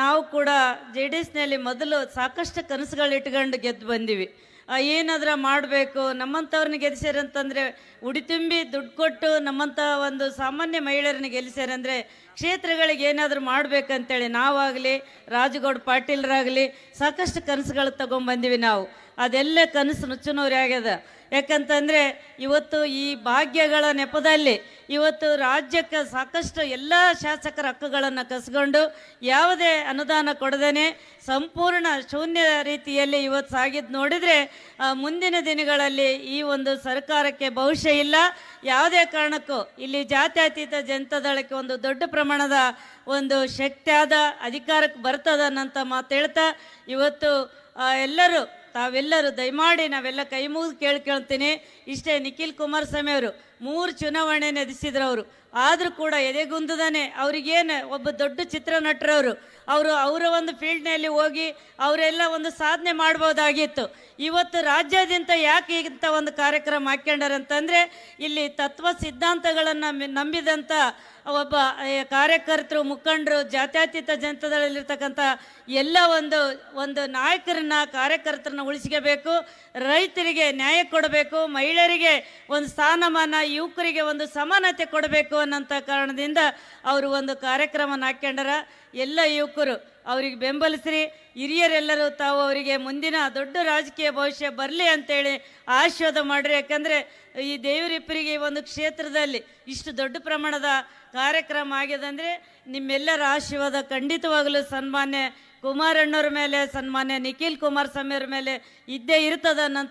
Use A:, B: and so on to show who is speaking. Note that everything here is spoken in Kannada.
A: ನಾವು ಕೂಡ ಜೆ ಡಿ ಎಸ್ನಲ್ಲಿ ಮೊದಲು ಸಾಕಷ್ಟು ಕನಸುಗಳು ಇಟ್ಕೊಂಡು ಗೆದ್ದು ಬಂದಿವಿ. ಏನಾದರೂ ಮಾಡಬೇಕು, ನಮ್ಮಂಥವ್ರನ್ನ ಗೆಲ್ಲಿಸ್ಯಾರಂತಂದರೆ ಉಡಿ ತುಂಬಿ ದುಡ್ಡು ಕೊಟ್ಟು ನಮ್ಮಂಥ ಒಂದು ಸಾಮಾನ್ಯ ಮಹಿಳೆಯರನ್ನ ಗೆಲ್ಲಿಸ್ಯಾರಂದರೆ ಕ್ಷೇತ್ರಗಳಿಗೆ ಏನಾದರೂ ಮಾಡಬೇಕಂತೇಳಿ ನಾವಾಗಲಿ, ರಾಜಗೌಡ ಪಾಟೀಲರಾಗಲಿ ಸಾಕಷ್ಟು ಕನಸುಗಳು ತಗೊಂಡ್ಬಂದಿವಿ ನಾವು. ಅದೆಲ್ಲ ಕನಸು ನುಚ್ಚುನೂರಿ ಆಗ್ಯದ. ಯಾಕಂತಂದರೆ ಇವತ್ತು ಈ ಭಾಗ್ಯಗಳ ನೆಪದಲ್ಲಿ ಇವತ್ತು ರಾಜ್ಯಕ್ಕೆ ಸಾಕಷ್ಟು ಎಲ್ಲ ಶಾಸಕರ ಹಕ್ಕುಗಳನ್ನು ಕಸ್ಕೊಂಡು ಯಾವುದೇ ಅನುದಾನ ಕೊಡದೇನೆ ಸಂಪೂರ್ಣ ಶೂನ್ಯ ರೀತಿಯಲ್ಲಿ ಇವತ್ತು ಸಾಗಿದ್ದು ನೋಡಿದರೆ ಮುಂದಿನ ದಿನಗಳಲ್ಲಿ ಈ ಒಂದು ಸರ್ಕಾರಕ್ಕೆ ಭವಿಷ್ಯ ಇಲ್ಲ. ಯಾವುದೇ ಕಾರಣಕ್ಕೂ ಇಲ್ಲಿ ಜಾತ್ಯತೀತ ಜನತಾದಳಕ್ಕೆ ಒಂದು ದೊಡ್ಡ ಪ್ರಮಾಣದ ಒಂದು ಶಕ್ತಿಯಾದ ಅಧಿಕಾರಕ್ಕೆ ಬರ್ತದ ಅನ್ನಂತ ಮಾತು ಹೇಳ್ತಾ, ಇವತ್ತು ಎಲ್ಲರೂ ತಾವೆಲ್ಲರೂ ದಯಮಾಡಿ ನಾವೆಲ್ಲ ಕೈ ಮುಗಿದು ಕೇಳ್ಕೊಳ್ತೀನಿ ಇಷ್ಟೇ ನಿಖಿಲ್ ಕುಮಾರಸ್ವಾಮಿ ಅವರು ಮೂರು ಚುನಾವಣೆ ನಡೆಸಿದ್ರು ಅವರು. ಆದರೂ ಕೂಡ ಎದೆಗುಂದದಾನೆ. ಅವ್ರಿಗೇನು ಒಬ್ಬ ದೊಡ್ಡ ಚಿತ್ರ ನಟರವರು. ಅವರು ಅವರ ಒಂದು ಫೀಲ್ಡ್ನಲ್ಲಿ ಹೋಗಿ ಅವರೆಲ್ಲ ಒಂದು ಸಾಧನೆ ಮಾಡ್ಬೋದಾಗಿತ್ತು. ಇವತ್ತು ರಾಜ್ಯಾದ್ಯಂತ ಯಾಕೆ ಇಂಥ ಒಂದು ಕಾರ್ಯಕ್ರಮ ಹಾಕ್ಯಂಡಾರಂತಂದರೆ, ಇಲ್ಲಿ ತತ್ವ ಸಿದ್ಧಾಂತಗಳನ್ನು ನಂಬಿದಂಥ ಒಬ್ಬ ಕಾರ್ಯಕರ್ತರು, ಮುಖಂಡರು, ಜಾತ್ಯತೀತ ಜನತಾದಳಲ್ಲಿರ್ತಕ್ಕಂಥ ಎಲ್ಲ ಒಂದು ಒಂದು ನಾಯಕರನ್ನ, ಕಾರ್ಯಕರ್ತರನ್ನ ಉಳಿಸ್ಕೋಬೇಕು ರೈತರಿಗೆ ನ್ಯಾಯ ಕೊಡಬೇಕು. ಮಹಿಳೆಯರಿಗೆ ಒಂದು ಸ್ಥಾನಮಾನ, ಯುವಕರಿಗೆ ಒಂದು ಸಮಾನತೆ ಕೊಡಬೇಕು ಅನ್ನೋಂಥ ಕಾರಣದಿಂದ ಅವರು ಒಂದು ಕಾರ್ಯಕ್ರಮನ ಹಾಕ್ಯಂಡರ. ಎಲ್ಲ ಯುವಕರು ಅವ್ರಿಗೆ ಬೆಂಬಲಿಸ್ರಿ. ಹಿರಿಯರೆಲ್ಲರೂ ತಾವು ಅವರಿಗೆ ಮುಂದಿನ ದೊಡ್ಡ ರಾಜಕೀಯ ಭವಿಷ್ಯ ಬರಲಿ ಅಂತೇಳಿ ಆಶೀರ್ವಾದ ಮಾಡಿರಿ. ಯಾಕಂದರೆ ಈ ದೇವರಿಬ್ಬರಿಗೆ ಒಂದು ಕ್ಷೇತ್ರದಲ್ಲಿ ಇಷ್ಟು ದೊಡ್ಡ ಪ್ರಮಾಣದ ಕಾರ್ಯಕ್ರಮ ಆಗಿದೆ ಅಂದರೆ ನಿಮ್ಮೆಲ್ಲರ ಆಶೀರ್ವಾದ ಖಂಡಿತವಾಗಲೂ ಸನ್ಮಾನ್ಯ ಕುಮಾರಣ್ಣವ್ರ ಮೇಲೆ, ಸನ್ಮಾನ್ಯ ನಿಖಿಲ್ ಕುಮಾರಸ್ವಾಮಿ ಮೇಲೆ ಇದ್ದೇ ಇರ್ತದ ಅನ್ನೋ